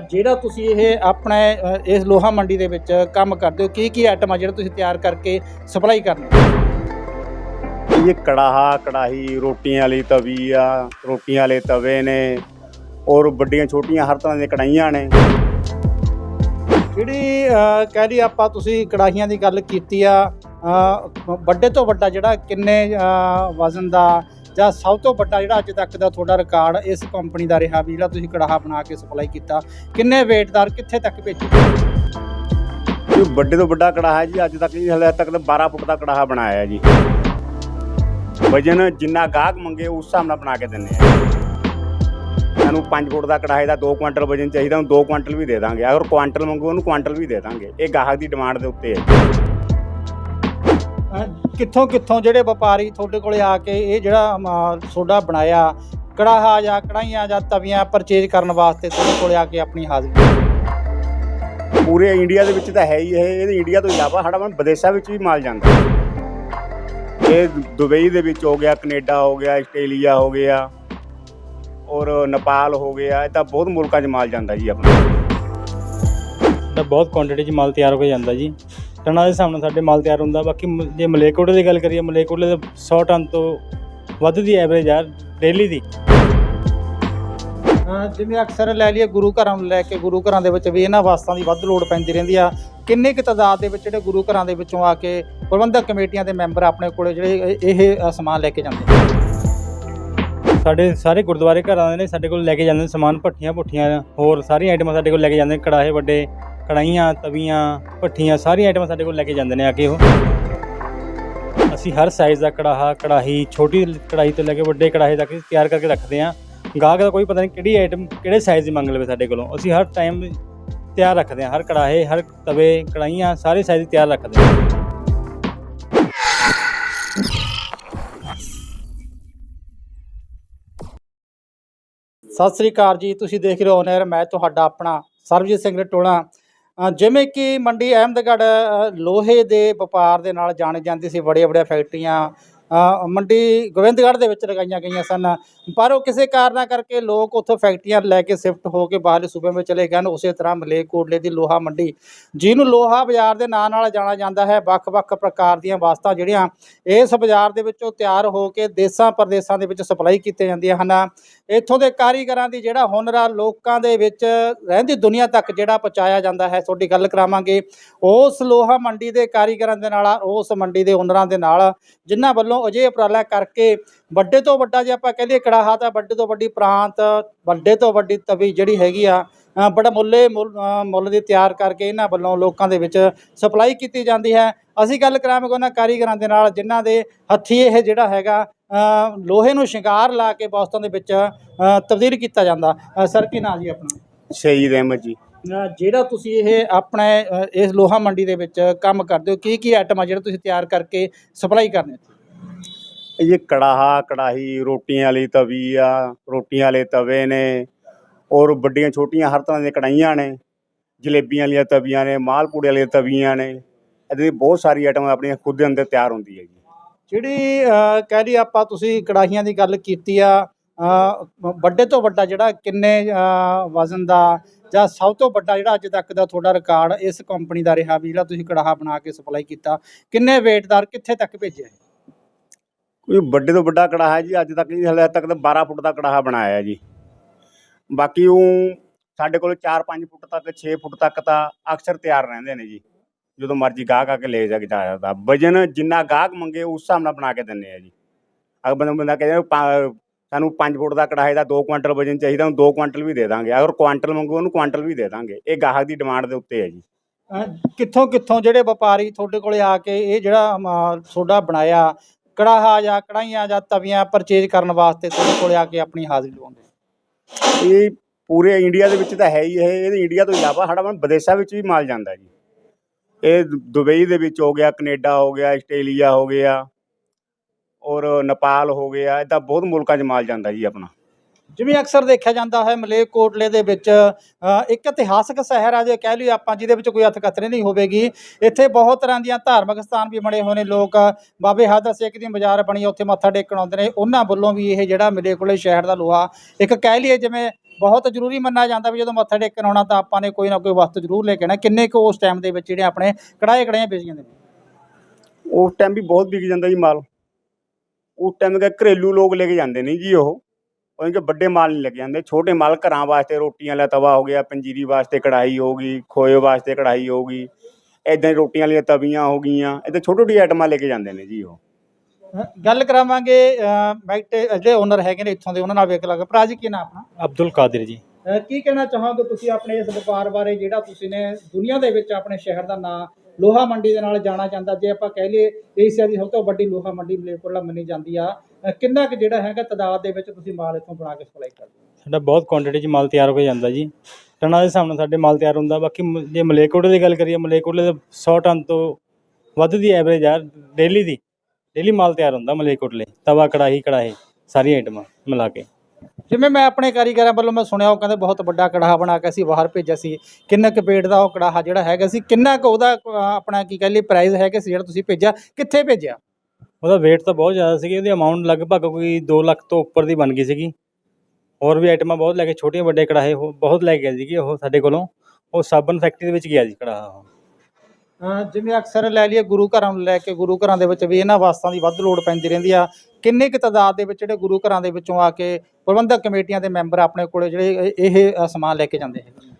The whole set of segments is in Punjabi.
ਜਿਹੜਾ ਤੁਸੀਂ ਇਹ ਆਪਣੇ ਅ, ਇਸ ਲੋਹਾ ਮੰਡੀ ਦੇ ਵਿੱਚ ਕੰਮ ਕਰਦੇ ਹੋ ਕੀ ਕੀ ਆਈਟਮ ਆ ਜਿਹੜਾ ਤੁਸੀਂ ਤਿਆਰ ਕਰਕੇ ਸਪਲਾਈ ਕਰਦੇ ਹੋ? ਇਹ ਕੜਾਹਾ ਕੜਾਹੀ ਰੋਟੀਆਂ ਵਾਲੀ ਤਵੀ ਆ ਰੋਟੀਆਂ ਵਾਲੇ ਤਵੇ ਨੇ ਔਰ ਵੱਡੀਆਂ ਛੋਟੀਆਂ ਹਰ ਤਰ੍ਹਾਂ ਦੀਆਂ ਕੜਾਈਆਂ ਨੇ। ਜਿਹੜੀ ਅ, ਕਹਿ ਲਈ ਆਪਾਂ ਤੁਸੀਂ ਕੜਾਹੀਆਂ ਦੀ ਗੱਲ ਕੀਤੀ ਆ ਅ, ਵੱਡੇ ਤੋਂ ਵੱਡਾ ਜਿਹੜਾ ਕਿੰਨੇ ਅ, ਵਜ਼ਨ ਦਾ ਜਾਂ ਸਭ ਤੋਂ ਵੱਡਾ ਜਿਹੜਾ ਅੱਜ ਤੱਕ ਦਾ ਤੁਹਾਡਾ ਰਿਕਾਰਡ ਇਸ ਕੰਪਨੀ ਦਾ ਰਿਹਾ ਵੀ ਜਿਹੜਾ ਤੁਸੀਂ ਕੜਾਹਾ ਬਣਾ ਕੇ ਸਪਲਾਈ ਕੀਤਾ, ਕਿੰਨੇ ਵੇਟਦਾਰ ਕਿੱਥੇ ਤੱਕ ਭੇਜੇ? ਇਹ ਵੱਡੇ ਤੋਂ ਵੱਡਾ ਕੜਾਹਾ ਜੀ, ਅੱਜ ਤੱਕ ਜੀ ਹਲੇ ਤੱਕ ਤਾਂ 12 ਫੁੱਟ ਦਾ ਕੜਾਹਾ ਬਣਾਇਆ ਜੀ। ਵਜਨ ਜਿੰਨਾ ਗਾਹਕ ਮੰਗੇ ਉਸ ਹਿਸਾਬ ਨਾਲ ਬਣਾ ਕੇ ਦਿੰਨੇ ਆ ਸਾਨੂੰ 5 ਫੁੱਟ ਦਾ ਕੜਾਹੇ ਦਾ 2 ਕੁਆਂਟਲ ਵਜਨ ਚਾਹੀਦਾ, ਉਹਨੂੰ 2 ਕੁਆਂਟਲ ਵੀ ਦੇ ਦਾਂਗੇ। ਅਗਰ ਕੁਆਂਟਲ ਮੰਗੋ, ਉਹਨੂੰ ਕੁਆਂਟਲ ਵੀ ਦੇ ਦਾਂਗੇ। ਇਹ ਗਾਹਕ ਦੀ ਡਿਮਾਂਡ ਦੇ ਉੱਤੇ ਹੈ। ਕਿੱਥੋਂ ਕਿੱਥੋਂ ਜਿਹੜੇ ਵਪਾਰੀ ਤੁਹਾਡੇ ਕੋਲੇ ਆ ਕੇ ਇਹ ਜਿਹੜਾ ਤੁਹਾਡਾ ਬਣਾਇਆ ਕੜਾਹਾ ਜਾਂ ਕੜਾਈਆਂ ਜਾਂ ਤਵੀਆਂ ਪਰਚੇਜ ਕਰਨ ਵਾਸਤੇ ਤੁਹਾਡੇ ਕੋਲੇ ਆ ਕੇ ਆਪਣੀ ਹਾਜ਼ਰੀ ਪੂਰੇ ਇੰਡੀਆ ਦੇ ਵਿੱਚ ਤਾਂ ਹੈ ਹੀ ਇਹ ਇਹਦੇ ਇੰਡੀਆ ਤੋਂ ਇਲਾਵਾ ਸਾਡਾ ਮਨ ਵਿਦੇਸ਼ਾਂ ਵਿੱਚ ਵੀ ਮਾਲ ਜਾਂਦਾ। ਇਹ ਦੁਬਈ ਦੇ ਵਿੱਚ ਹੋ ਗਿਆ ਕੈਨੇਡਾ ਹੋ ਗਿਆ ਆਸਟ੍ਰੇਲੀਆ ਹੋ ਗਿਆ ਔਰ ਨੇਪਾਲ ਹੋ ਗਿਆ ਇਹ ਤਾਂ ਬਹੁਤ ਮੁਲਕਾਂ 'ਚ ਮਾਲ ਜਾਂਦਾ ਜੀ ਆਪਣਾ। ਤਾਂ ਬਹੁਤ ਕੁਆਂਟੀਟੀ 'ਚ ਮਾਲ ਤਿਆਰ ਹੋ ਜਾਂਦਾ ਜੀ। ਟਨਾਂ ਦੇ ਹਿਸਾਬ ਨਾਲ ਸਾਡੇ ਮਾਲ ਤਿਆਰ ਹੁੰਦਾ। ਬਾਕੀ ਮ- ਜੇ ਮਲੇਕੋਟੇ ਦੀ ਗੱਲ ਕਰੀਏ ਮਲੇਕੋਟੇ ਦੇ 100 ਟਨ ਤੋਂ ਵੱਧ ਦੀ ਐਵਰੇਜ ਆ ਡੇਲੀ ਦੀ। ਅ, ਜਿਵੇਂ ਅਕਸਰ ਲੈ ਲਈਏ ਗੁਰੂ ਘਰਾਂ ਨੂੰ ਲੈ ਕੇ ਗੁਰੂ ਘਰਾਂ ਦੇ ਵਿੱਚ ਵੀ ਇਹਨਾਂ ਵਾਸਤਾਂ ਦੀ ਵੱਧ ਲੋੜ ਪੈਂਦੀ ਰਹਿੰਦੀ ਆ। ਕਿੰਨੇ ਕੁ ਤਾਦਾਦ ਦੇ ਵਿੱਚ ਜਿਹੜੇ ਗੁਰੂ ਘਰਾਂ ਦੇ ਵਿੱਚੋਂ ਆ ਕੇ ਪ੍ਰਬੰਧਕ ਕਮੇਟੀਆਂ ਦੇ ਮੈਂਬਰ ਆਪਣੇ ਕੋਲੇ ਜਿਹੜੇ ਇਹ ਇਹ ਸਮਾਨ ਲੈ ਕੇ ਜਾਂਦੇ ਨੇ? ਸਾਡੇ ਸਾਰੇ ਗੁਰਦੁਆਰੇ ਘਰਾਂ ਦੇ ਨੇ ਸਾਡੇ ਕੋਲ ਲੈ ਕੇ ਜਾਂਦੇ ਨੇ ਸਮਾਨ ਭੱਠੀਆਂ ਭੁੱਠੀਆਂ ਹੋਰ ਸਾਰੀਆਂ ਆਈਟਮਾਂ ਸਾਡੇ ਕੋਲ ਲੈ ਕੇ ਜਾਂਦੇ ਨੇ ਕੜਾਹੇ ਵੱਡੇ ਕੜਾਈਆਂ ਤਵੀਆਂ ਭੱਠੀਆਂ ਸਾਰੀਆਂ ਆਈਟਮਾਂ ਸਾਡੇ ਕੋਲ ਲੈ ਕੇ ਜਾਂਦੇ ਨੇ ਆ ਕੇ ਉਹ। ਅਸੀਂ ਹਰ ਸਾਈਜ਼ ਦਾ ਕੜਾਹਾ ਕੜਾਹੀ ਛੋਟੀ ਕੜਾਹੀ ਤੋਂ ਲੈ ਕੇ ਵੱਡੇ ਕੜਾਹੇ ਤੱਕ ਤਿਆਰ ਕਰਕੇ ਰੱਖਦੇ ਹਾਂ। ਗਾਹਕ ਦਾ ਕੋਈ ਪਤਾ ਨਹੀਂ ਕਿਹੜੀ ਆਈਟਮ ਕਿਹੜੇ ਸਾਈਜ਼ ਦੀ ਮੰਗ ਲਵੇ ਸਾਡੇ ਕੋਲੋਂ। ਅਸੀਂ ਹਰ ਟਾਈਮ ਤਿਆਰ ਰੱਖਦੇ ਹਾਂ। ਹਰ ਕੜਾਹੇ ਹਰ ਤਵੇ ਕੜਾਈਆਂ ਸਾਰੇ ਸਾਈਜ਼ ਤਿਆਰ ਰੱਖਦੇ ਹਾਂ। ਸਤਿ ਸ੍ਰੀ ਅਕਾਲ ਜੀ। ਤੁਸੀਂ ਦੇਖ ਰਹੇ ਹੋ ਨਰ ਮੈਂ ਤੁਹਾਡਾ ਆਪਣਾ ਸਰਬਜੀਤ ਸਿੰਘ ਰਟੋਲਾ। ਅ, ਜਿਵੇਂ ਕਿ ਮੰਡੀ ਅਹਿਮਦਗੜ੍ਹ ਲੋਹੇ ਦੇ ਵਪਾਰ ਦੇ ਨਾਲ ਜਾਣੀ ਜਾਂਦੀ ਸੀ ਬੜੀਆਂ ਬੜੀਆਂ ਫੈਕਟਰੀਆਂ ਮੰਡੀ ਗੋਬਿੰਦਗੜ੍ਹ ਦੇ ਵਿੱਚ ਲਗਾਈਆਂ ਗਈਆਂ ਸਨ। ਪਰ ਉਹ ਕਿਸੇ ਕਾਰਨਾਂ ਕਰਕੇ ਲੋਕ ਉੱਥੋਂ ਫੈਕਟਰੀਆਂ ਲੈ ਕੇ ਸ਼ਿਫਟ ਹੋ ਕੇ ਬਾਹਰਲੇ ਸੂਬਿਆਂ ਵਿੱਚ ਚਲੇ ਗਏ ਹਨ। ਉਸੇ ਤਰ੍ਹਾਂ ਮਲੇਰਕੋਟਲੇ ਦੀ ਲੋਹਾ ਮੰਡੀ, ਜਿਹਨੂੰ ਲੋਹਾ ਬਾਜ਼ਾਰ ਦੇ ਨਾਂ ਨਾਲ ਜਾਣਿਆ ਜਾਂਦਾ ਹੈ, ਵੱਖ-ਵੱਖ ਪ੍ਰਕਾਰ ਦੀਆਂ ਵਸਤਾਂ ਜਿਹੜੀਆਂ ਇਸ ਬਾਜ਼ਾਰ ਦੇ ਵਿੱਚੋਂ ਤਿਆਰ ਹੋ ਕੇ ਦੇਸਾਂ ਪ੍ਰਦੇਸਾਂ ਦੇ ਵਿੱਚ ਸਪਲਾਈ ਕੀਤੀਆਂ ਜਾਂਦੀਆਂ ਹਨ। ਇੱਥੋਂ ਦੇ ਕਾਰੀਗਰਾਂ ਦੀ ਜਿਹੜਾ ਹੁਨਰ ਆ, ਲੋਕਾਂ ਦੇ ਵਿੱਚ ਰਹਿੰਦੀ ਦੁਨੀਆ ਤੱਕ ਜਿਹੜਾ ਪਹੁੰਚਾਇਆ ਜਾਂਦਾ ਹੈ। ਤੁਹਾਡੀ ਗੱਲ ਕਰਾਵਾਂਗੇ। ਉਸ ਲੋਹਾ ਮੰਡੀ ਦੇ ਕਾਰੀਗਰਾਂ ਦੇ ਨਾਲ ਉਸ ਮੰਡੀ ਦੇ ਹੁਨਰਾਂ ਦੇ ਨਾਲ, ਜਿਨ੍ਹਾਂ ਵੱਲੋਂ ਅਜੇ ਉਪਰਾਲਾ ਕਰਕੇ ਵੱਡੇ ਤੋਂ ਵੱਡਾ ਜੇ ਆਪਾਂ ਕਹੀਏ ਕੜਾਹਾ ਤਾਂ ਵੱਡੇ ਤੋਂ ਵੱਡੀ ਪ੍ਰਾਂਤ ਵੱਡੇ ਤੋਂ ਵੱਡੀ ਤਵੀ ਜਿਹੜੀ ਹੈਗੀ ਆ ਬੜਾ ਮੁੱਲੇ ਮੁੱਲ ਦੀ ਤਿਆਰ ਕਰਕੇ ਇਹਨਾਂ ਵੱਲੋਂ ਲੋਕਾਂ ਦੇ ਵਿੱਚ ਸਪਲਾਈ ਕੀਤੀ ਜਾਂਦੀ ਹੈ। ਅਸੀਂ ਗੱਲ ਕਰਾਂਗੇ ਉਹਨਾਂ ਕਾਰੀਗਰਾਂ ਦੇ ਨਾਲ ਜਿਨ੍ਹਾਂ ਦੇ ਹੱਥੀ ਇਹ ਜਿਹੜਾ ਹੈਗਾ ਲੋਹੇ ਨੂੰ ਸ਼ਿੰਗਾਰ ਲਾ ਕੇ ਬੋਸਤਾਂ ਦੇ ਵਿੱਚ ਤਬਦੀਲ ਕੀਤਾ ਜਾਂਦਾ। ਸਰ ਕੀ ਨਾਂ ਜੀ ਆਪਣਾ? ਸ਼ਹੀਦ ਅਹਿਮਦ ਜੀ। ਜਿਹੜਾ ਤੁਸੀਂ ਇਹ ਆਪਣੇ ਇਸ ਲੋਹਾ ਮੰਡੀ ਦੇ ਵਿੱਚ ਕੰਮ ਕਰਦੇ ਹੋ ਕੀ ਕੀ ਆਈਟਮ ਆ ਜਿਹੜਾ ਤੁਸੀਂ ਤਿਆਰ ਕਰਕੇ ਸਪਲਾਈ ਕਰਨੇ ਇਹ ਕੜਾਹਾ ਕੜਾਹੀ ਰੋਟੀਆਂ ਵਾਲੀ ਤਵੀ ਆ ਰੋਟੀਆਂ ਵਾਲੇ ਤਵੇ ਨੇ ਔਰ ਵੱਡੀਆਂ ਛੋਟੀਆਂ ਹਰ ਤਰ੍ਹਾਂ ਦੀਆਂ ਕੜਾਈਆਂ ਨੇ ਜਲੇਬੀਆਂ ਵਾਲੀਆਂ ਤਵੀਆਂ ਨੇ ਮਾਲਪੂੜੇ ਵਾਲੀਆਂ ਤਵੀਆਂ ਨੇ ਇਹਦੇ ਬਹੁਤ ਸਾਰੀ ਆਈਟਮ ਆਪਣੀਆਂ ਖੁਦ ਦੇ ਅੰਦਰ ਤਿਆਰ ਹੁੰਦੀ ਹੈ ਜੀ। ਜਿਹੜੀ ਕਹਿ ਲਈ ਆਪਾਂ ਤੁਸੀਂ ਕੜਾਹੀਆਂ ਦੀ ਗੱਲ ਕੀਤੀ ਆ ਅ, ਵੱਡੇ ਤੋਂ ਵੱਡਾ ਜਿਹੜਾ ਕਿੰਨੇ ਵਜ਼ਨ ਦਾ ਜਾਂ ਸਭ ਤੋਂ ਵੱਡਾ ਜਿਹੜਾ ਅੱਜ ਤੱਕ ਦਾ ਤੁਹਾਡਾ ਰਿਕਾਰਡ ਇਸ ਕੰਪਨੀ ਦਾ ਰਿਹਾ ਵੀ ਜਿਹੜਾ ਤੁਸੀਂ ਕੜਾਹਾ ਬਣਾ ਕੇ ਸਪਲਾਈ ਕੀਤਾ ਕਿੰਨੇ weight ਕਿੱਥੇ ਤੱਕ ਭੇਜਿਆ ਕੋਈ ਵੱਡੇ ਤੋਂ ਵੱਡਾ ਕੜਾਹਾ ਜੀ ਅੱਜ ਤੱਕ ਜੀ ਹਲੇ ਤੱਕ ਤਾਂ 12 ਫੁੱਟ ਦਾ ਕੜਾਹਾ ਬਣਾਇਆ ਜੀ। ਬਾਕੀ ਉਹ ਸਾਡੇ ਕੋਲ 4-5 ਫੁੱਟ ਤੱਕ 6 ਫੁੱਟ ਤੱਕ ਤਾਂ ਅਕਸਰ ਤਿਆਰ ਰਹਿੰਦੇ ਨੇ ਜੀ। ਜਦੋਂ ਮਰਜ਼ੀ ਗਾਹਕ ਆ ਕੇ ਲੈ ਜਾ ਕੇ ਜਾ ਸਕਦਾ। ਵਜਨ ਜਿੰਨਾ ਗਾਹਕ ਮੰਗੇ ਉਸ ਹਿਸਾਬ ਨਾਲ ਬਣਾ ਕੇ ਦਿੰਨੇ ਆ ਜੀ। ਅਗਰ ਬੰਦਾ ਬੰਦਾ ਕਹਿੰਦਾ ਸਾਨੂੰ 5 ਫੁੱਟ ਦਾ ਕੜਾਹੇ ਦਾ 2 ਕੁਆਂਟਲ ਵਜਨ ਚਾਹੀਦਾ ਉਹਨੂੰ 2 ਕੁਆਂਟਲ ਵੀ ਦੇ ਦਾਂਗੇ। ਅਗਰ ਕੁਆਂਟਲ ਮੰਗੋ ਉਹਨੂੰ ਕੁਆਂਟਲ ਵੀ ਦੇ ਦਾਂਗੇ। ਇਹ ਗਾਹਕ ਦੀ ਡਿਮਾਂਡ ਦੇ ਉੱਤੇ ਹੈ ਜੀ। ਕਿੱਥੋਂ ਕਿੱਥੋਂ ਜਿਹੜੇ ਵਪਾਰੀ ਤੁਹਾਡੇ ਕੋਲੇ ਆ ਕੇ ਇਹ ਜਿਹੜਾ ਅਮ, ਤੁਹਾਡਾ ਬਣਾਇਆ ਕੜਾਹਾ ਜਾਂ ਕੜਾਈਆਂ ਜਾਂ ਤਵੀਆਂ ਪਰਚੇਜ ਕਰਨ ਵਾਸਤੇ ਤੁਹਾਡੇ ਕੋਲੇ ਆ ਕੇ ਆਪਣੀ ਹਾਜ਼ਰੀ ਲਵਾਉਂਦੇ ਇਹ ਪੂਰੇ ਇੰਡੀਆ ਦੇ ਵਿੱਚ ਤਾਂ ਹੈ ਹੀ ਇਹ ਇਹਦੇ ਇੰਡੀਆ ਤੋਂ ਇਲਾਵਾ ਸਾਡਾ ਮਨ ਵਿਦੇਸ਼ਾਂ ਵਿੱਚ ਵੀ ਮਾਲ ਜਾਂਦਾ ਜੀ। ਇਹ ਦੁਬਈ ਦੇ ਵਿੱਚ ਹੋ ਗਿਆ, ਕੈਨੇਡਾ ਹੋ ਗਿਆ, ਆਸਟ੍ਰੇਲੀਆ ਹੋ ਗਿਆ, ਔਰ ਨੇਪਾਲ ਹੋ ਗਿਆ ਇਹ ਤਾਂ ਬਹੁਤ ਮੁਲਕਾਂ 'ਚ ਮਾਲ ਜਾਂਦਾ ਜੀ ਆਪਣਾ। ਜਿਵੇਂ ਅਕਸਰ ਦੇਖਿਆ ਜਾਂਦਾ ਹੈ ਮਲੇਰਕੋਟਲੇ ਦੇ ਵਿੱਚ ਇੱਕ ਇਤਿਹਾਸਕ ਸ਼ਹਿਰ ਆ ਜੇ ਕਹਿ ਲਈਏ ਆਪਾਂ, ਜਿਹਦੇ ਵਿੱਚ ਕੋਈ ਅਤਕਥਰੇ ਨਹੀਂ ਹੋਵੇਗੀ। ਇੱਥੇ ਬਹੁਤ ਤਰ੍ਹਾਂ ਦੀਆਂ ਧਾਰਮਿਕ ਸਥਾਨ ਵੀ ਬਣੇ ਹੋਏ ਨੇ, ਲੋਕ ਬਾਬੇ ਹਾਦਰ ਸੇਖ ਦੀ ਬਾਜ਼ਾਰ ਬਣੀ, ਉੱਥੇ ਮੱਥਾ ਟੇਕਣ ਆਉਂਦੇ ਨੇ। ਉਹਨਾਂ ਵੱਲੋਂ ਵੀ ਇਹ ਜਿਹੜਾ ਮਲੇਰਕੋਟਲੇ ਸ਼ਹਿਰ ਦਾ ਲੋਹਾ, ਇੱਕ ਕਹਿ ਲਈਏ ਜਿਵੇਂ ਬਹੁਤ ਜ਼ਰੂਰੀ ਮੰਨਿਆ ਜਾਂਦਾ ਵੀ ਜਦੋਂ ਮੱਥਾ ਟੇਕਣ ਆਉਣਾ ਤਾਂ ਆਪਾਂ ਨੇ ਕੋਈ ਨਾ ਕੋਈ ਵਸਤ ਜ਼ਰੂਰ ਲੈ ਕੇ ਆਉਣਾ। ਕਿੰਨੇ ਕੁ ਉਸ ਟਾਈਮ ਦੇ ਵਿੱਚ ਜਿਹੜੇ ਆਪਣੇ ਕੜਾਏ ਕੜਾਈਆਂ ਵੇਚ ਜਾਂਦੇ ਨੇ? ਉਸ ਟਾਈਮ ਵੀ ਬਹੁਤ ਵਿਕ ਜਾਂਦਾ ਜੀ ਮਾਲ। ਉਸ ਟਾਈਮ ਦੇ ਘਰੇਲੂ ਲੋਕ ਲੈ ਕੇ ਜਾਂਦੇ ਨੇ ਜੀ ਉਹ। ਉਹ ਕਿ ਵੱਡੇ ਮਾਲ ਨਹੀਂ ਲੈ ਕੇ ਜਾਂਦੇ ਛੋਟੇ ਮਾਲ ਘਰਾਂ ਵਾਸਤੇ ਰੋਟੀਆਂ ਵਾਲਾ ਤਵਾ ਹੋ ਗਿਆ ਪੰਜੀਰੀ ਵਾਸਤੇ ਕੜਾਈ ਹੋ ਗਈ ਖੋਏ ਵਾਸਤੇ ਕੜਾਈ ਹੋ ਗਈ ਐਦਾਂ ਹੀ ਰੋਟੀਆਂ ਵਾਲੀਆਂ ਤਵੀਆਂ ਹੋ ਗਈਆਂ ਇੱਥੇ ਛੋਟੀ ਛੋਟੀ ਆਈਟਮਾਂ ਲੈ ਕੇ ਜਾਂਦੇ ਨੇ ਜੀ ਉਹ। ਗੱਲ ਕਰਾਵਾਂਗੇ ਮੈਕਟੇ ਜਿਹੜੇ ਓਨਰ ਹੈਗੇ ਨੇ ਇੱਥੋਂ ਦੇ ਉਹਨਾਂ ਨਾਲ ਵੇਖ ਲਾਂਗੇ। ਭਰਾ ਜੀ ਕੀ ਨਾਮ ਆਪਣਾ? ਅਬਦੁਲ ਕਾਦਰ ਜੀ। ਕੀ ਕਹਿਣਾ ਚਾਹੋਗੇ ਤੁਸੀਂ ਆਪਣੇ ਇਸ ਵਪਾਰ ਬਾਰੇ ਜਿਹੜਾ ਤੁਸੀਂ ਨੇ ਦੁਨੀਆ ਦੇ ਵਿੱਚ ਆਪਣੇ ਸ਼ਹਿਰ ਦਾ ਨਾਂ ਲੋਹਾ ਮੰਡੀ ਦੇ ਨਾਲ ਜਾਣਾ ਜਾਂਦਾ? ਜੇ ਆਪਾਂ ਕਹਿ ਲਈਏ ਏਸ਼ੀਆ ਦੀ ਸਭ ਤੋਂ ਵੱਡੀ ਲੋਹਾ ਮੰਡੀ ਮਲੇਰਕੋਟਲਾ ਮੰਨੀ ਜਾਂਦੀ ਆ। ਕਿੰਨਾ ਕੁ ਜਿਹੜਾ ਹੈਗਾ ਤਦਾਦ ਦੇ ਵਿੱਚ ਤੁਸੀਂ ਮਾਲ ਇੱਥੋਂ ਬਣਾ ਕੇ ਸਪਲਾਈ ਕਰਦੇ ਹੋ? ਸਾਡਾ ਬਹੁਤ ਕੁਆਂਟੀਟੀ 'ਚ ਮਾਲ ਤਿਆਰ ਹੋ ਜਾਂਦਾ ਜੀ। ਟਨਾਂ ਦੇ ਹਿਸਾਬ ਨਾਲ ਸਾਡੇ ਮਾਲ ਤਿਆਰ ਹੁੰਦਾ। ਬਾਕੀ ਮ- ਜੇ ਮਲੇਕੋਟਲੇ ਦੀ ਗੱਲ ਕਰੀਏ ਮਲੇਕੋਟਲੇ ਦੇ 100 ਟਨ ਤੋਂ ਵੱਧ ਦੀ ਐਵਰੇਜ ਆ ਡੇਲੀ ਦੀ। ਡੇਲੀ ਮਾਲ ਤਿਆਰ ਹੁੰਦਾ ਮਲੇਕੋਟਲੇ ਤਵਾ ਕੜਾਹੀ ਕੜਾਹੇ ਸਾਰੀਆਂ ਆਈਟਮਾਂ ਮਿਲਾ ਕੇ। ਜਿਵੇਂ ਮੈਂ ਆਪਣੇ ਕਾਰੀਗਰਾਂ ਵੱਲੋਂ ਮੈਂ ਸੁਣਿਆ ਉਹ ਕਹਿੰਦੇ ਬਹੁਤ ਵੱਡਾ ਕੜਾਹਾ ਬਣਾ ਕੇ ਅਸੀਂ ਬਾਹਰ ਭੇਜਿਆ ਸੀ। ਕਿੰਨਾ ਕੁ ਪੇਟ ਦਾ ਉਹ ਕੜਾਹਾ ਜਿਹੜਾ ਹੈਗਾ ਸੀ ਕਿੰਨਾ ਕੁ ਉਹਦਾ ਆਪਣਾ ਕੀ ਕਹਿ ਲਈ ਪ੍ਰਾਈਸ ਹੈਗਾ ਸੀ ਜਿਹੜਾ ਤੁਸੀਂ ਭੇਜਿਆ ਕਿੱਥੇ ਭੇਜਿਆ? ਉਹਦਾ weight ਤਾਂ ਬਹੁਤ ਜ਼ਿਆਦਾ ਸੀਗੀ ਉਹਦੀ ਅਮਾਉਂਟ ਲਗਭਗ ਕੋਈ 2 ਲੱਖ ਤੋਂ ਉੱਪਰ ਦੀ ਬਣ ਗਈ ਸੀਗੀ। ਹੋਰ ਵੀ ਆਈਟਮਾਂ ਬਹੁਤ ਲੈ ਕੇ ਛੋਟੀਆਂ ਵੱਡੇ ਕੜਾਹੇ ਉਹ ਬਹੁਤ ਲੈ ਕੇ ਗਏ ਸੀਗੇ ਉਹ ਸਾਡੇ ਕੋਲੋਂ। ਉਹ ਸਾਬਨ ਫੈਕਟਰੀ ਦੇ ਵਿੱਚ ਗਿਆ ਜੀ ਕੜਾਹਾ ਉਹ। ਜਿਵੇਂ ਅਕਸਰ ਲੈ ਲਈਏ ਗੁਰੂ ਘਰਾਂ ਨੂੰ ਲੈ ਕੇ ਗੁਰੂ ਘਰਾਂ ਦੇ ਵਿੱਚ ਵੀ ਇਹਨਾਂ ਵਾਸਤਾਂ ਦੀ ਵੱਧ ਲੋੜ ਪੈਂਦੀ ਰਹਿੰਦੀ ਆ। ਕਿੰਨੇ ਕੁ ਤਾਦਾਦ ਦੇ ਵਿੱਚ ਜਿਹੜੇ ਗੁਰੂ ਘਰਾਂ ਦੇ ਵਿੱਚੋਂ ਆ ਕੇ ਪ੍ਰਬੰਧਕ ਕਮੇਟੀਆਂ ਦੇ ਮੈਂਬਰ ਆਪਣੇ ਕੋਲੇ ਜਿਹੜੇ ਇਹ ਸਮਾਨ ਲੈ ਕੇ ਜਾਂਦੇ ਹੈਗੇ?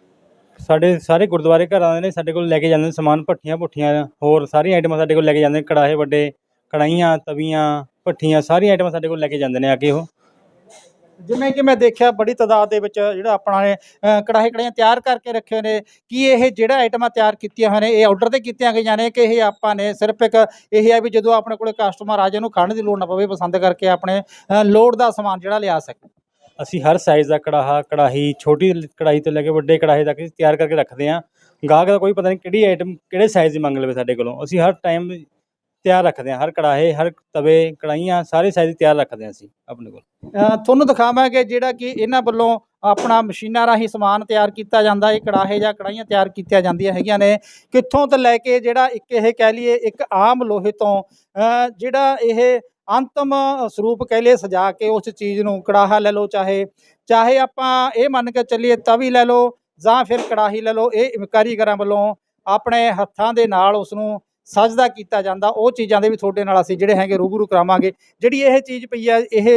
ਸਾਡੇ ਸਾਰੇ ਗੁਰਦੁਆਰੇ ਘਰਾਂ ਦੇ ਨੇ ਸਾਡੇ ਕੋਲ ਲੈ ਕੇ ਜਾਂਦੇ ਨੇ ਸਮਾਨ ਭੱਠੀਆਂ ਭੁੱਠੀਆਂ ਹੋਰ ਸਾਰੀਆਂ ਆਈਟਮਾਂ ਸਾਡੇ ਕੋਲ ਲੈ ਕੇ ਜਾਂਦੇ ਨੇ ਕੜਾਹੇ ਵੱਡੇ ਕੜਾਈਆਂ ਤਵੀਆਂ ਭੱਠੀਆਂ ਸਾਰੀਆਂ ਆਈਟਮਾਂ ਸਾਡੇ ਕੋਲ ਲੈ ਕੇ ਜਾਂਦੇ ਨੇ ਆ ਕੇ ਉਹ। ਜਿਵੇਂ ਕਿ ਮੈਂ ਦੇਖਿਆ ਬੜੀ ਤਾਦਾਦ ਦੇ ਵਿੱਚ ਜਿਹੜਾ ਆਪਣਾ ਨੇ ਅ, ਕੜਾਹੇ ਕੜਾਈਆਂ ਤਿਆਰ ਕਰਕੇ ਰੱਖੇ ਹੋਏ ਨੇ। ਕੀ ਇਹ ਜਿਹੜਾ ਆਈਟਮਾਂ ਤਿਆਰ ਕੀਤੀਆਂ ਹੋਏ ਨੇ ਇਹ ਆਰਡਰ ਤੇ ਕੀਤੀਆਂ ਗਈਆਂ ਨੇ ਕਿ ਇਹ ਆਪਾਂ ਨੇ ਸਿਰਫ ਇੱਕ ਇਹ ਹੈ ਵੀ ਜਦੋਂ ਆਪਣੇ ਕੋਲੇ ਕਸਟਮਰ ਆ ਜਾਏ ਉਹਨੂੰ ਖਾਣ ਦੀ ਲੋੜ ਨਾ ਪਵੇ ਪਸੰਦ ਕਰਕੇ ਆਪਣੇ ਅ, ਲੋੜ ਦਾ ਸਮਾਨ ਜਿਹੜਾ ਲਿਆ ਸਕੇ। ਅਸੀਂ ਹਰ ਸਾਈਜ਼ ਦਾ ਕੜਾਹਾ ਕੜਾਹੀ ਛੋਟੀ ਕੜਾਹੀ ਤੋਂ ਲੈ ਕੇ ਵੱਡੇ ਕੜਾਹੇ ਤੱਕ ਤਿਆਰ ਕਰਕੇ ਰੱਖਦੇ ਹਾਂ। ਗਾਹਕ ਦਾ ਕੋਈ ਪਤਾ ਨਹੀਂ ਕਿਹੜੀ ਆਈਟਮ ਕਿਹੜੇ ਸਾਈਜ਼ ਦੀ ਮੰਗ ਲਵੇ ਸਾਡੇ ਕੋਲੋਂ। ਅਸੀਂ ਹਰ ਟਾਈਮ ਤਿਆਰ ਰੱਖਦੇ ਹਾਂ। ਹਰ ਕੜਾਹੇ ਹਰ ਤਵੇ ਕੜਾਈਆਂ ਸਾਰੇ ਸਾਈਜ਼ ਤਿਆਰ ਰੱਖਦੇ ਹਾਂ ਅਸੀਂ ਆਪਣੇ ਕੋਲ। ਅ, ਤੁਹਾਨੂੰ ਦਿਖਾਵਾਂਗੇ ਜਿਹੜਾ ਕਿ ਇਹਨਾਂ ਵੱਲੋਂ ਆਪਣਾ ਮਸ਼ੀਨਾਂ ਰਾਹੀਂ ਸਮਾਨ ਤਿਆਰ ਕੀਤਾ ਜਾਂਦਾ ਇਹ ਕੜਾਹੇ ਜਾਂ ਕੜਾਹੀਆਂ ਤਿਆਰ ਕੀਤੀਆਂ ਜਾਂਦੀਆਂ ਹੈਗੀਆਂ ਨੇ। ਕਿੱਥੋਂ ਤੋਂ ਲੈ ਕੇ ਜਿਹੜਾ ਇੱਕ ਇਹ ਕਹਿ ਲਈਏ ਇੱਕ ਆਮ ਲੋਹੇ ਤੋਂ ਅ, ਜਿਹੜਾ ਇਹ ਅੰਤਮ ਸਰੂਪ ਕਹਿ ਲਈਏ ਸਜਾ ਕੇ ਉਸ ਚੀਜ਼ ਨੂੰ ਕੜਾਹਾ ਲੈ ਲਓ ਚਾਹੇ ਚਾਹੇ ਆਪਾਂ ਇਹ ਮੰਨ ਕੇ ਚੱਲੀਏ ਤਵੀ ਲੈ ਲਓ ਜਾਂ ਫਿਰ ਕੜਾਹੀ ਲੈ ਲਓ। ਇਹ ਕਾਰੀਗਰਾਂ ਵੱਲੋਂ ਆਪਣੇ ਹੱਥਾਂ ਦੇ ਨਾਲ ਉਸ ਨੂੰ ਸਜਦਾ ਕੀਤਾ ਜਾਂਦਾ ਉਹ ਚੀਜ਼ਾਂ ਦੇ ਵੀ ਤੁਹਾਡੇ ਨਾਲ ਅਸੀਂ ਜਿਹੜੇ ਹੈਗੇ ਰੂਬਰੂ ਕਰਾਵਾਂਗੇ। ਜਿਹੜੀ ਇਹ ਚੀਜ਼ ਪਈ ਆ ਇਹ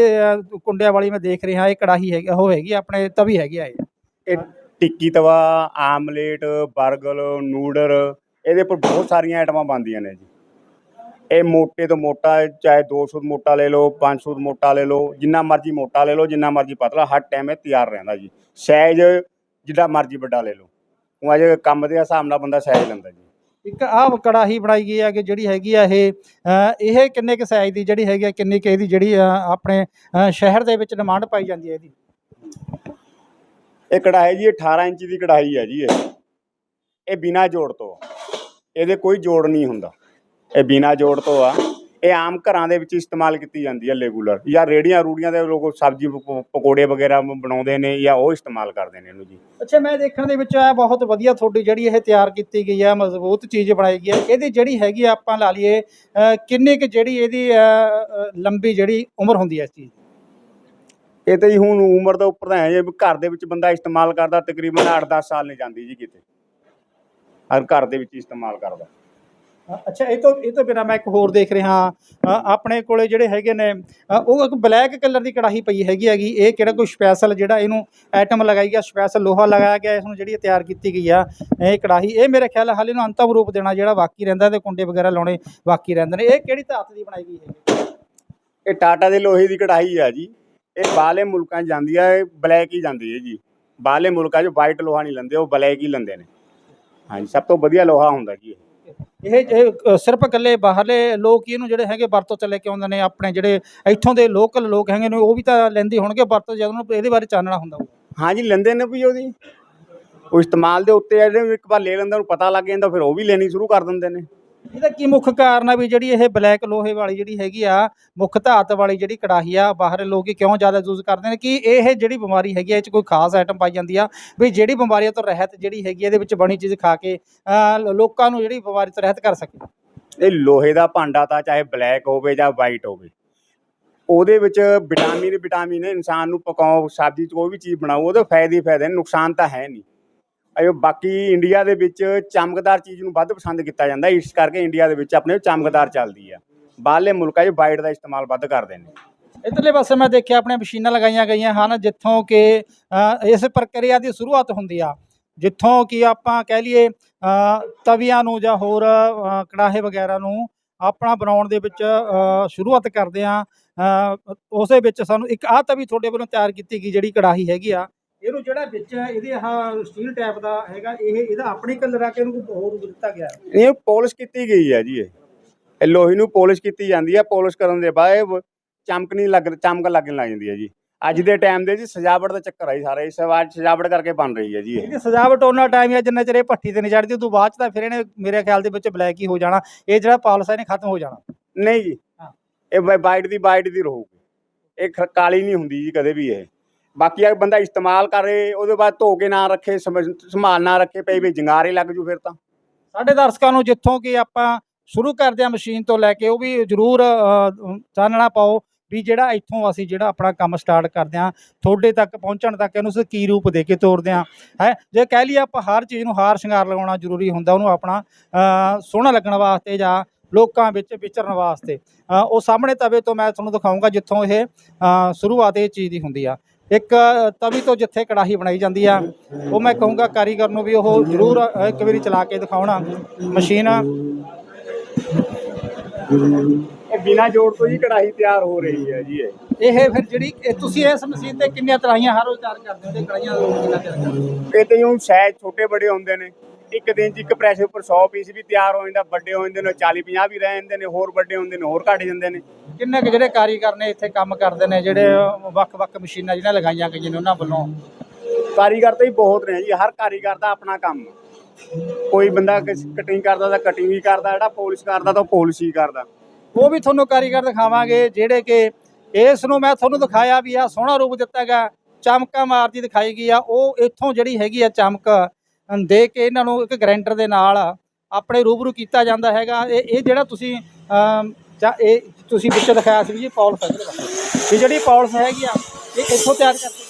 ਕੁੰਡਿਆਂ ਵਾਲੀ ਮੈਂ ਦੇਖ ਰਿਹਾ ਇਹ ਕੜਾਹੀ ਹੈਗੀ ਉਹ ਹੈਗੀ ਆ, ਆਪਣੇ ਤਵੀ ਹੈਗੀ ਆ ਇਹ। ਟਿੱਕੀ ਤਵਾ ਆਮਲੇਟ 버ਗਰ ਨੂਡਲ ਇਹਦੇ ਉੱਪਰ ਬਹੁਤ ਸਾਰੀਆਂ ਆਈਟਮਾਂ ਬਣਦੀਆਂ ਨੇ ਜੀ। ਇਹ ਮੋਟੇ ਤੋਂ ਮੋਟਾ ਚਾਹੇ 200 ਮੋਟਾ ਲੈ ਲਓ 500 ਮੋਟਾ ਲੈ ਲਓ ਜਿੰਨਾ ਮਰਜ਼ੀ ਮੋਟਾ ਲੈ ਲਓ ਜਿੰਨਾ ਮਰਜ਼ੀ ਪਤਲਾ ਹਰ ਟਾਈਮ ਇਹ ਤਿਆਰ ਰਹਿੰਦਾ ਜੀ। ਸਾਈਜ਼ ਜਿੱਡਾ ਮਰਜ਼ੀ ਵੱਡਾ ਲੈ ਲਓ। ਉਹ ਅਜੇ ਕੰਮ ਦੇ ਹਿਸਾਬ ਨਾਲ ਬੰਦਾ ਸਾਈਜ਼ ਲੈਂਦਾ ਜੀ। ਇੱਕ ਆਹ ਕੜਾਹੀ ਬਣਾਈ ਗਈ ਹੈ ਕਿ ਜਿਹੜੀ ਹੈਗੀ ਆ ਇਹ ਇਹ ਕਿੰਨੇ ਕੁ ਸਾਈਜ਼ ਦੀ ਜਿਹੜੀ ਹੈਗੀ ਆ, ਕਿੰਨੀ ਕੁ ਇਹਦੀ ਜਿਹੜੀ ਆਪਣੇ ਸ਼ਹਿਰ ਦੇ ਵਿੱਚ ਡਿਮਾਂਡ ਪਾਈ ਜਾਂਦੀ ਹੈ ਇਹਦੀ? ਇਹ ਕੜਾਹੀ ਜੀ 18 ਇੰਚ ਦੀ ਕੜਾਹੀ ਹੈ ਜੀ ਇਹ। ਇਹ ਬਿਨਾ ਜੋੜ ਤੋਂ। ਇਹਦੇ ਕੋਈ ਜੋੜ ਨਹੀਂ ਹੁੰਦਾ। ਇਹ ਬਿਨਾ ਜੋੜ ਤੋਂ ਆ। ਇਹ ਆਮ ਘਰਾਂ ਦੇ ਵਿੱਚ ਇਸਤੇਮਾਲ ਕੀਤੀ ਜਾਂਦੀ ਹੈ ਰੈਗੂਲਰ ਜਾਂ ਰੇੜੀਆਂ ਰੂੜੀਆਂ ਦੇ ਲੋਕ ਸਬਜ਼ੀ ਪ- ਪਕੌੜੇ ਵਗੈਰਾ ਬਣਾਉਂਦੇ ਨੇ ਜਾਂ ਉਹ ਇਸਤੇਮਾਲ ਕਰਦੇ ਨੇ ਇਹਨੂੰ ਜੀ। ਅੱਛਾ ਮੈਂ ਦੇਖਣ ਦੇ ਵਿੱਚ ਆਇਆ ਬਹੁਤ ਵਧੀਆ ਤੁਹਾਡੀ ਜਿਹੜੀ ਇਹ ਤਿਆਰ ਕੀਤੀ ਗਈ ਹੈ ਮਜ਼ਬੂਤ ਚੀਜ਼ ਬਣਾਈ ਗਈ ਹੈ। ਇਹਦੀ ਜਿਹੜੀ ਹੈਗੀ ਆ ਆਪਾਂ ਲਾ ਲਈਏ ਅ, ਕਿੰਨੇ ਕੁ ਜਿਹੜੀ ਇਹਦੀ ਅ, ਅ, ਲੰਬੀ ਜਿਹੜੀ ਉਮਰ ਹੁੰਦੀ ਹੈ ਇਸ ਚੀਜ਼ ਦੀ? ਇਹ ਤਾਂ ਜੀ ਹੁਣ ਉਮਰ ਦਾ ਉੱਪਰ ਹੈ ਜੇ ਘਰ ਦੇ ਵਿੱਚ ਬੰਦਾ ਇਸਤੇਮਾਲ ਕਰਦਾ ਤਕਰੀਬਨ 8-10 ਸਾਲ ਨਹੀਂ ਜਾਂਦੀ ਜੀ ਕਿਤੇ। ਹਰ ਘਰ ਦੇ ਵਿੱਚ ਇਸਤੇਮਾਲ ਕਰਦਾ। ਅੱਛਾ, ਇਹ ਤੋਂ ਇਹ ਤੋਂ ਬਿਨਾਂ ਮੈਂ ਇੱਕ ਹੋਰ ਦੇਖ ਰਿਹਾ ਆਪਣੇ ਕੋਲੇ ਜਿਹੜੇ ਹੈਗੇ ਨੇ ਉਹ ਇੱਕ ਬਲੈਕ ਕਲਰ ਦੀ ਕੜਾਹੀ ਪਈ ਹੈਗੀ ਹੈਗੀ, ਇਹ ਕਿਹੜਾ ਕੋਈ ਸਪੈਸ਼ਲ ਜਿਹੜਾ ਇਹਨੂੰ ਆਈਟਮ ਲਗਾਈ ਗਿਆ ਸਪੈਸ਼ਲ ਲੋਹਾ ਲਗਾਇਆ ਗਿਆ, ਇਸ ਨੂੰ ਜਿਹੜੀ ਤਿਆਰ ਕੀਤੀ ਗਈ ਆ, ਇਹ ਕੜਾਹੀ, ਇਹ ਮੇਰੇ ਖਿਆਲ ਹਾਲੇ ਨੂੰ ਅੰਤਮ ਰੂਪ ਦੇਣਾ ਜਿਹੜਾ ਬਾਕੀ ਰਹਿੰਦਾ ਤੇ ਕੁੰਡੇ ਵਗੈਰਾ ਲਾਉਣੇ ਬਾਕੀ ਰਹਿੰਦੇ ਨੇ, ਇਹ ਕਿਹੜੀ ਧਾਤ ਦੀ ਬਣਾਈ ਗਈ ਹੈਗੀ? ਇਹ ਟਾਟਾ ਦੇ ਲੋਹੇ ਦੀ ਕੜਾਹੀ ਆ ਜੀ, ਇਹ ਬਾਹਲੇ ਮੁਲਕਾਂ 'ਚ ਜਾਂਦੀ ਆ, ਇਹ ਬਲੈਕ ਹੀ ਜਾਂਦੀ ਹੈ ਜੀ ਬਾਹਲੇ ਮੁਲਕਾਂ 'ਚ ਵਾਈਟ ਲੋਹਾ ਨਹੀਂ ਲੈਂਦੇ, ਉਹ ਬਲੈਕ ਹੀ ਲੈਂਦੇ ਨੇ। ਹਾਂਜੀ, ਸਭ ਤੋਂ ਵਧੀਆ ਲੋਹਾ ਹੁੰਦਾ ਜੀ ਇਹ। ਇਹ ਇਹ, ਸਿਰਫ ਇਕੱਲੇ ਬਾਹਰਲੇ ਲੋਕ ਹੀ ਇਹਨੂੰ ਜਿਹੜੇ ਹੈਗੇ ਵਰਤੋਂ ਚ ਲੈ ਕੇ ਆਉਂਦੇ ਨੇ ਆਪਣੇ ਜਿਹੜੇ ਇੱਥੋਂ ਦੇ ਲੋਕਲ ਲੋਕ ਹੈਗੇ ਨੇ ਉਹ ਵੀ ਤਾਂ ਲੈਂਦੇ ਹੋਣਗੇ ਵਰਤੋਂ ਜਦੋਂ ਉਹਨੂੰ ਇਹਦੇ ਬਾਰੇ ਚਾਨਣਾ ਹੁੰਦਾ ਹਾਂਜੀ ਲੈਂਦੇ ਨੇ ਵੀ ਉਹਦੀ। ਉਹ ਇਸਤੇਮਾਲ ਦੇ ਉੱਤੇ ਜਿਹੜੇ ਇੱਕ ਵਾਰ ਲੈ ਲੈਂਦਾ ਉਹਨੂੰ ਪਤਾ ਲੱਗ ਜਾਂਦਾ ਫਿਰ ਉਹ ਵੀ ਲੈਣੀ ਸ਼ੁਰੂ ਕਰ ਦਿੰਦੇ ਨੇ। ਇਹਦਾ ਕੀ ਮੁੱਖ ਕਾਰਨ ਆ ਵੀ ਜਿਹੜੀ ਇਹ ਬਲੈਕ ਲੋਹੇ ਵਾਲੀ ਜਿਹੜੀ ਹੈਗੀ ਆ ਮੁੱਖ ਧਾਤ ਵਾਲੀ ਜਿਹੜੀ ਕੜਾਹੀ ਆ ਬਾਹਰ ਲੋਕ ਕਿਉਂ ਜ਼ਿਆਦਾ ਯੂਜ਼ ਕਰਦੇ ਨੇ? ਕਿ ਇਹ ਜਿਹੜੀ ਬਿਮਾਰੀ ਹੈਗੀ ਆ ਇਹ ਚ ਕੋਈ ਖਾਸ ਆਈਟਮ ਪਾਈ ਜਾਂਦੀ ਆ ਵੀ ਜਿਹੜੀ ਬਿਮਾਰੀਆਂ ਤੋਂ ਰਹਿਤ ਜਿਹੜੀ ਹੈਗੀ ਆ, ਇਹਦੇ ਵਿੱਚ ਬਣੀ ਚੀਜ਼ ਖਾ ਕੇ ਅਹ, ਲੋਕਾਂ ਨੂੰ ਜਿਹੜੀ ਬਿਮਾਰੀ ਤੋਂ ਰਹਿਤ ਕਰ ਸਕੇ। ਇਹ ਲੋਹੇ ਦਾ ਭਾਂਡਾ ਤਾਂ ਚਾਹੇ ਬਲੈਕ ਹੋਵੇ ਜਾਂ ਵਾਈਟ ਹੋਵੇ ਉਹਦੇ ਵਿੱਚ ਵਿਟਾਮਿਨ ਵਿਟਾਮਿਨ ਹੈ ਇਨਸਾਨ ਨੂੰ ਪਕਾਓ ਸਬਜ਼ੀ 'ਚ ਕੋਈ ਵੀ ਚੀਜ਼ ਬਣਾਓ ਉਹਦੇ ਫਾਇਦੇ ਹੀ ਫਾਇਦੇ ਨੇ ਨੁਕਸਾਨ ਤਾਂ ਹੈ ਨਹੀਂ। ਅਯੋ ਬਾਕੀ ਇੰਡੀਆ ਦੇ ਵਿੱਚ ਚਮਕਦਾਰ ਚੀਜ਼ ਨੂੰ ਵੱਧ ਪਸੰਦ ਕੀਤਾ ਜਾਂਦਾ। ਇਸ ਕਰਕੇ ਇੰਡੀਆ ਦੇ ਵਿੱਚ ਆਪਣੇ ਚਮਕਦਾਰ ਚੱਲਦੀ ਆ। ਬਾਹਰਲੇ ਮੁਲਕਾਂ 'ਚ ਵਾਈਟ ਦਾ ਇਸਤੇਮਾਲ ਵੱਧ ਕਰਦੇ ਨੇ। ਇਧਰਲੇ ਪਾਸੇ ਮੈਂ ਦੇਖਿਆ ਆਪਣੇ ਮਸ਼ੀਨਾਂ ਲਗਾਈਆਂ ਗਈਆਂ ਹਨ, ਜਿੱਥੋਂ ਕਿ ਇਸ ਪ੍ਰਕਿਰਿਆ ਦੀ ਸ਼ੁਰੂਆਤ ਹੁੰਦੀ ਆ। ਜਿੱਥੋਂ ਕਿ ਆਪਾਂ ਕਹਿ ਲਈਏ ਤਵੀਆਂ ਨੂੰ ਜਾਂ ਹੋਰ ਕੜਾਹੇ ਵਗੈਰਾ ਨੂੰ ਆਪਣਾ ਬਣਾਉਣ ਦੇ ਵਿੱਚ ਸ਼ੁਰੂਆਤ ਕਰਦੇ ਆ। ਉਸੇ ਵਿੱਚ ਸਾਨੂੰ ਇੱਕ ਆਹ ਤਵੀ ਤੁਹਾਡੇ ਵੱਲੋਂ ਤਿਆਰ ਕੀਤੀ ਗਈ, ਜਿਹੜੀ ਕੜਾਹੀ ਹੈਗੀ ਆ। ਇਹਨੂੰ ਜਿਹੜਾ ਵਿੱਚ ਇਹਦੇ ਆਹ ਸਟੀਲ ਟਾਈਪ ਦਾ ਹੈਗਾ ਇਹ ਇਹਦਾ ਆਪਣੀ ਕਲਰ ਆ ਕੇ ਇਹਨੂੰ ਕੋਈ ਹੋਰ ਦਿੱਤਾ ਗਿਆ? ਇਹ ਪੋਲਿਸ਼ ਕੀਤੀ ਗਈ ਹੈ ਜੀ ਇਹ। ਇਹ ਲੋਹੇ ਨੂੰ ਪੋਲਿਸ਼ ਕੀਤੀ ਜਾਂਦੀ ਹੈ ਪੋਲਿਸ਼ ਕਰਨ ਦੇ ਬਾਅਦ ਇਹ ਚਮਕ ਨਹੀਂ ਲੱਗ ਚਮਕ ਲੱਗਣ ਲੱਗ ਜਾਂਦੀ ਹੈ ਜੀ। ਅੱਜ ਦੇ ਟਾਈਮ ਦੇ ਜੀ ਸਜਾਵਟ ਦਾ ਚੱਕਰ ਹੈ ਜੀ ਸਾਰਾ ਇਸ ਵਾਰ ਸਜਾਵਟ ਕਰਕੇ ਬਣ ਰਹੀ ਹੈ ਜੀ ਇਹ। ਇਹਦੀ ਸਜਾਵਟ ਉਹਨਾਂ ਟਾਈਮ ਹੈ ਜਿੰਨਾ ਚਿਰ ਇਹ ਭੱਠੀ ਤੇ ਨਹੀਂ ਚੜਦੀ ਉਦੋਂ ਬਾਅਦ ਚ ਤਾਂ ਫਿਰ ਇਹਨੇ ਮੇਰੇ ਖਿਆਲ ਦੇ ਵਿੱਚ ਬਲੈਕ ਹੀ ਹੋ ਜਾਣਾ। ਇਹ ਜਿਹੜਾ ਪਾਲਸ ਹੈ ਇਹਨੇ ਖਤਮ ਹੋ ਜਾਣਾ। ਨਹੀਂ ਜੀ ਹਾਂ। ਇਹ ਵਾਈਟ ਦੀ ਵਾਈਟ ਦੀ ਰਹੂਗੀ। ਇਹ ਖ- ਕਾਲੀ ਨਹੀਂ ਹੁੰਦੀ ਜੀ ਕਦੇ ਵੀ ਇਹ। ਬਾਕੀ ਅਗਰ ਬੰਦਾ ਇਸਤੇਮਾਲ ਕਰੇ ਉਹਦੇ ਬਾਅਦ ਧੋ ਕੇ ਨਾ ਰੱਖੇ ਸਮਝ- ਸੰਭਾਲ ਨਾ ਰੱਖੇ ਪਈ ਵੀ ਜੰਗਾਰੇ ਲੱਗ ਜੂ ਫਿਰ ਤਾਂ। ਸਾਡੇ ਦਰਸ਼ਕਾਂ ਨੂੰ ਜਿੱਥੋਂ ਕਿ ਆਪਾਂ ਸ਼ੁਰੂ ਕਰਦੇ ਹਾਂ ਮਸ਼ੀਨ ਤੋਂ ਲੈ ਕੇ ਉਹ ਵੀ ਜਰੂਰ ਚਾਨਣਾ ਪਾਓ ਵੀ ਜਿਹੜਾ ਇੱਥੋਂ ਅਸੀਂ ਜਿਹੜਾ ਆਪਣਾ ਕੰਮ ਸਟਾਰਟ ਕਰਦੇ ਹਾਂ ਤੁਹਾਡੇ ਤੱਕ ਪਹੁੰਚਣ ਤੱਕ ਇਹਨੂੰ ਅਸੀਂ ਕੀ ਰੂਪ ਦੇ ਕੇ ਤੋਰਦੇ ਹਾਂ ਹੈ? ਜੇ ਕਹਿ ਲਈਏ ਆਪਾਂ ਹਰ ਚੀਜ਼ ਨੂੰ ਹਾਰ ਸ਼ਿੰਗਾਰ ਲਗਾਉਣਾ ਜ਼ਰੂਰੀ ਹੁੰਦਾ ਉਹਨੂੰ ਆਪਣਾ ਅ, ਸੋਹਣਾ ਲੱਗਣ ਵਾਸਤੇ ਜਾਂ ਲੋਕਾਂ ਵਿੱਚ ਵਿਚਰਨ ਵਾਸਤੇ ਅ, ਉਹ ਸਾਹਮਣੇ ਤਵੇ ਤੋਂ ਮੈਂ ਤੁਹਾਨੂੰ ਦਿਖਾਉਂਗਾ ਜਿੱਥੋਂ ਇਹ ਅ, ਸ਼ੁਰੂਆਤ ਇਹ ਚੀਜ਼ ਦੀ ਹੁੰਦੀ ਆ। ਇੱਕ ਤਵੀ ਤੋਂ ਜਿੱਥੇ ਕੜਾਹੀ ਬਣਾਈ ਜਾਂਦੀ ਆ ਉਹ ਮੈਂ ਕਹੂੰਗਾ ਕਾਰੀਗਰ ਨੂੰ ਵੀ ਉਹ ਜ਼ਰੂਰ ਇੱਕ ਵਾਰੀ ਚਲਾ ਕੇ ਦਿਖਾਉਣਾ ਮਸ਼ੀਨ ਇਹ ਬਿਨਾ ਜੋੜ ਤੋਂ ਜੀ ਕੜਾਹੀ ਤਿਆਰ ਹੋ ਰਹੀ ਹੈ ਜੀ ਇਹ। ਇਹ ਫਿਰ ਜਿਹੜੀ ਇਹ ਤੁਸੀਂ ਇਸ ਮਸ਼ੀਨ ਤੇ ਕਿੰਨੀਆਂ ਤਰਾਈਆਂ ਹਰ ਰੋਜ਼ ਤਿਆਰ ਕਰਦੇ ਹੋ ਤੇ ਕੜਾਈਆਂ ਰੋਜ਼ ਕਿੰਨਾ ਤਿਆਰ ਕਰਦੇ ਹੋ? ਇਹ ਤੇ ਸਾਈਜ਼ ਛੋਟੇ ਬੜੇ ਹੁੰਦੇ ਨੇ। ਇੱਕ ਦਿਨ ਚ ਇੱਕ ਪ੍ਰੈਸ ਉੱਪਰ 100 ਪੀਸ ਵੀ ਤਿਆਰ ਹੋ ਜਾਂਦਾ ਵੱਡੇ ਹੋ ਜਾਂਦੇ ਨੇ 40 50 ਵੀ ਰਹਿ ਜਾਂਦੇ ਨੇ ਹੋਰ ਵੱਡੇ ਹੁੰਦੇ ਨੇ ਹੋਰ ਘਟ ਜਾਂਦੇ ਨੇ। ਕਿੰਨੇ ਕੁ ਜਿਹੜੇ ਕਾਰੀਗਰ ਨੇ ਇੱਥੇ ਕੰਮ ਕਰਦੇ ਨੇ ਜਿਹੜੇ ਵੱਖ-ਵੱਖ ਮਸ਼ੀਨਾਂ ਜਿਹੜੀਆਂ ਲਗਾਈਆਂ ਗਈਆਂ ਨੇ ਉਹਨਾਂ ਵੱਲੋਂ? ਕਾਰੀਗਰ ਤਾਂ ਹੀ ਬਹੁਤ ਨੇ ਜੀ ਹਰ ਕਾਰੀਗਰ ਦਾ ਆਪਣਾ ਕੰਮ। ਕੋਈ ਬੰਦਾ ਕਟਿੰਗ ਕਰਦਾ ਤਾਂ ਕਟਿੰਗ ਹੀ ਕਰਦਾ ਜਿਹੜਾ ਪੋਲਿਸ਼ ਕਰਦਾ ਤਾਂ ਪੋਲਿਸ਼ ਹੀ ਕਰਦਾ। ਉਹ ਵੀ ਤੁਹਾਨੂੰ ਕਾਰੀਗਰ ਦਿਖਾਵਾਂਗੇ ਜਿਹੜੇ ਕਿ ਇਸ ਨੂੰ ਮੈਂ ਤੁਹਾਨੂੰ ਦਿਖਾਇਆ ਵੀ ਆ ਸੋਹਣਾ ਰੂਪ ਦਿੱਤਾ ਗਿਆ ਚਮਕਾ ਮਾਰਦੀ ਦਿਖਾਈ ਗਈ ਆ ਉਹ ਇੱਥੋਂ ਜਿਹੜੀ ਹੈਗੀ ਆ ਚਮਕ ਦੇ ਕੇ ਇਹਨਾਂ ਨੂੰ ਇੱਕ ਗ੍ਰਾਈਂਡਰ ਦੇ ਨਾਲ ਆਪਣੇ ਰੂਬਰੂ ਕੀਤਾ ਜਾਂਦਾ ਹੈਗਾ। ਇਹ ਇਹ ਜਿਹੜਾ ਤੁਸੀਂ ਇਹ ਤੁਸੀਂ ਵਿੱਚ ਦਿਖਾਇਆ ਸੀ ਜੀ ਪੌਲਸ ਹੈ ਜਿਹੜੀ ਪੌਲਸ ਹੈਗੀ ਆ ਇਹ ਇੱਥੋਂ ਤਿਆਰ ਜਾਂਦੀ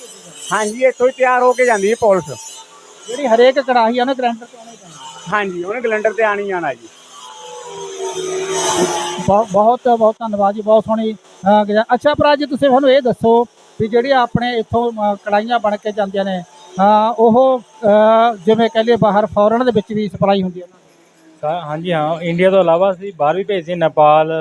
ਹਾਂਜੀ ਇੱਥੋਂ ਹੀ ਤਿਆਰ ਹੋ ਕੇ ਜਾਂਦੀ ਹੈ ਪੋਲਿਸ਼। ਜਿਹੜੀ ਹਰੇਕ ਕੜਾਹੀ ਆ ਨਾ ਗ੍ਰਾਈਂਡਰ ਤੇ ਆਉਣੀ ਪੈਂਦੀ ਹਾਂਜੀ ਉਹਨੇ ਗਲੰਡਰ ਤੇ ਆਣੀ ਜਾਣਾ ਜੀ। ਬਹੁਤ ਬਹੁਤ ਧੰਨਵਾਦ ਜੀ ਬਹੁਤ ਸੋਹਣੀ ਅੱਛਾ ਭਰਾ ਜੀ ਤੁਸੀਂ ਸਾਨੂੰ ਇਹ ਦੱਸੋ ਵੀ ਜਿਹੜੀ ਆਪਣੇ ਇੱਥੋਂ ਅਹ, ਕੜਾਹੀਆਂ ਬਣ ਕੇ ਜਾਂਦੀਆਂ ਨੇ ਉਹ ਜਿਵੇਂ ਕਹਿ ਲਈਏ ਬਾਹਰ ਫੋਰਨ ਦੇ ਵਿੱਚ ਵੀ ਸਪਲਾਈ ਹੁੰਦੀ ਹੈ ਉਹਨਾਂ ਦੀ ਹਾਂਜੀ ਹਾਂ ਇੰਡੀਆ ਤੋਂ ਇਲਾਵਾ ਅਸੀਂ ਬਾਹਰ ਵੀ ਭੇਜਦੇ ਹਾਂ, ਨੇਪਾਲ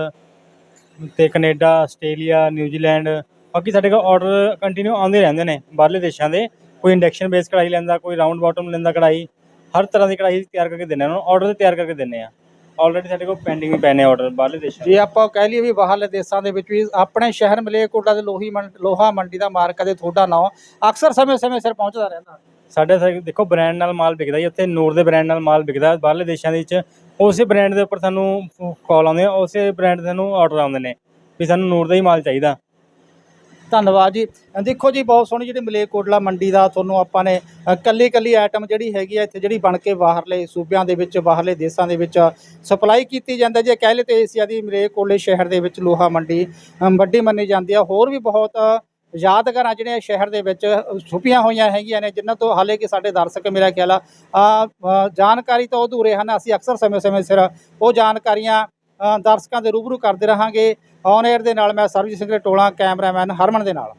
ਤੇ ਕੈਨੇਡਾ ਆਸਟ੍ਰੇਲੀਆ ਨਿਊਜ਼ੀਲੈਂਡ ਬਾਕੀ ਸਾਡੇ ਕੋਲ ਆਰਡਰ ਕੰਟੀਨਿਊ ਆਉਂਦੇ ਰਹਿੰਦੇ ਨੇ ਬਾਹਰਲੇ ਦੇਸ਼ਾਂ ਦੇ। ਕੋਈ ਇੰਡਕਸ਼ਨ ਬੇਸ ਕਢਾਈ ਲੈਂਦਾ ਕੋਈ ਰਾਉਂਡ ਬਾਟਮ ਲੈਂਦਾ ਕਢਾਈ ਹਰ ਤਰ੍ਹਾਂ ਦੀ ਕਢਾਈ ਤਿਆਰ ਕਰਕੇ ਦਿੰਦੇ ਹਾਂ ਉਹਨਾਂ ਨੂੰ ਆਰਡਰ ਤੇ ਤਿਆਰ ਕਰਕੇ ਦਿੰਦੇ ਆ ਆਲਰੇਡੀ ਸਾਡੇ ਕੋਲ ਪੈਂਡਿੰਗ ਵੀ ਪਏ ਨੇ ਆਰਡਰ ਬਾਹਰਲੇ ਦੇਸ਼ਾਂ ਜੇ ਆਪਾਂ ਕਹਿ ਲਈਏ ਵੀ ਬਾਹਰਲੇ ਦੇਸ਼ਾਂ ਦੇ ਵਿੱਚ ਵੀ ਆਪਣੇ ਸ਼ਹਿਰ ਮਲੇਰਕੋਟਲਾ ਦੇ ਲੋਹੀ ਮੰਡ ਲੋਹਾ ਮੰਡੀ ਦਾ ਮਾਰਕ ਦੇ ਤੁਹਾਡਾ ਨਾਂ ਅਕਸਰ ਸਮੇਂ-ਸਮੇਂ ਸਿਰ ਪਹੁੰਚਦਾ ਰਹਿੰਦਾ। ਸਾਡੇ ਸਾਰੇ ਦੇਖੋ ਬ੍ਰਾਂਡ ਨਾਲ ਮਾਲ ਵਿਕਦਾ ਜੀ ਉੱਥੇ ਨੂਰ ਦੇ ਬ੍ਰਾਂਡ ਨਾਲ ਮਾਲ ਵਿਕਦਾ ਬਾਹਰਲੇ ਦੇਸ਼ਾਂ ਦੇ ਵਿੱਚ ਉਸੇ ਬ੍ਰਾਂਡ ਦੇ ਉੱਪਰ ਸਾਨੂੰ ਕਾਲ ਆਉਂਦੇ ਆ ਉਸੇ ਬ੍ਰਾਂਡ ਦੇ ਸਾਨੂੰ ਆਰਡਰ ਆਉਂਦੇ ਨੇ ਵੀ ਸਾਨੂੰ ਨੂਰ ਦਾ ਹੀ ਮਾਲ ਚਾਹੀਦਾ। ਧੰਨਵਾਦ ਜੀ। ਦੇਖੋ ਜੀ ਬਹੁਤ ਸੋਹਣੀ ਜਿਹੜੀ ਮਲੇਰਕੋਟਲਾ ਮੰਡੀ ਦਾ ਤੁਹਾਨੂੰ ਆਪਾਂ ਨੇ ਅ, ਕੱਲੀ ਕੱਲੀ ਆਈਟਮ ਜਿਹੜੀ ਹੈਗੀ ਆ ਇੱਥੇ ਜਿਹੜੀ ਬਣ ਕੇ ਬਾਹਰਲੇ ਸੂਬਿਆਂ ਦੇ ਵਿੱਚ ਬਾਹਰਲੇ ਦੇਸ਼ਾਂ ਦੇ ਵਿੱਚ ਸਪਲਾਈ ਕੀਤੀ ਜਾਂਦੀ ਜੇ। ਕਹਿ ਲਏ ਤੇ ਏਸ਼ੀਆ ਦੀ ਮਲੇਰਕੋਟਲੇ ਸ਼ਹਿਰ ਦੇ ਵਿੱਚ ਲੋਹਾ ਮੰਡੀ ਵੱਡੀ ਮੰਨੀ ਜਾਂਦੀ ਆ। ਹੋਰ ਵੀ ਬਹੁਤ ਯਾਦਗਾਰਾਂ ਜਿਹੜੀਆਂ ਸ਼ਹਿਰ ਦੇ ਵਿੱਚ ਛੁਪੀਆਂ ਹੋਈਆਂ ਹੈਗੀਆਂ ਨੇ ਜਿਨ੍ਹਾਂ ਤੋਂ ਹਾਲੇ ਕਿ ਸਾਡੇ ਦਰਸ਼ਕ ਮੇਰਾ ਖਿਆਲ ਆ ਜਾਣਕਾਰੀ ਤੋਂ ਅਧੂਰੇ ਹਨ। ਅਸੀਂ ਅਕਸਰ ਸਮੇਂ-ਸਮੇਂ ਸਿਰ ਉਹ ਜਾਣਕਾਰੀਆਂ ਦਰਸ਼ਕਾਂ ਦੇ ਰੂਬਰੂ ਕਰਦੇ ਰਹਾਂਗੇ। ਔਨ 에ਅਰ ਦੇ ਨਾਲ ਮੈਂ ਸਰਬਜੀਤ ਸਿੰਘ ਟੋਲਾ, ਕੈਮਰਾਮੈਨ ਹਰਮਨ ਦੇ ਨਾਲ।